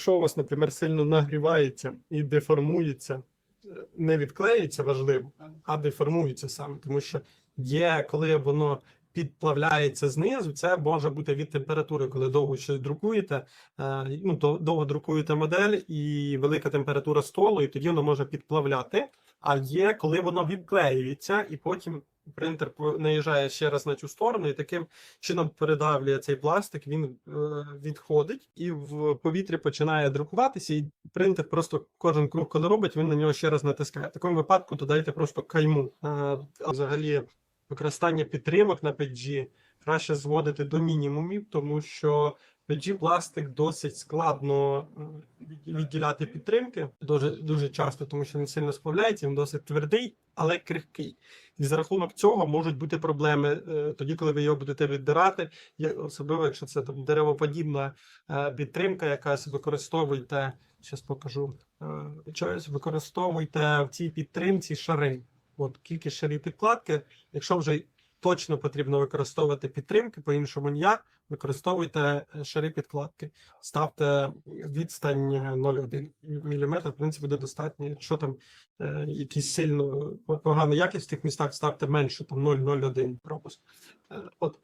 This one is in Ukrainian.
якщо у вас, наприклад, сильно нагрівається і деформується, не відклеїться важливо, а деформується саме, тому що є, коли воно підплавляється знизу, це може бути від температури, коли довго щось друкуєте, е, ну, довго друкуєте модель і велика температура столу, і тоді воно може підплавляти. А є, коли воно відклеюється, і потім принтер наїжджає ще раз на цю сторону, і таким чином передавлює цей пластик, він е, відходить і в повітрі починає друкуватися, і принтер просто кожен круг, коли робить, він на нього ще раз натискає. В такому випадку додайте просто кайму. Е, а взагалі, використання підтримок на 5G краще зводити до мінімумів, тому що 5G пластик досить складно е, відділяти підтримки дуже, дуже часто, тому що він сильно сплавляється, він досить твердий, але крихкий. І за рахунок цього можуть бути проблеми е, тоді, коли ви його будете віддирати, особливо якщо це там деревоподібна е, підтримка, якась використовуйте. Зараз покажу. е, використовуйте в цій підтримці шари. От кількість шарів підкладки. Якщо вже точно потрібно використовувати підтримки, по-іншому ніяк, використовуйте е, шари підкладки. Ставте відстань е, 0,1 мм, в принципі, буде достатньо. Якщо там е, якісь сильно погана якість в тих містах, ставте менше, там 0,01 пропуск. Е, От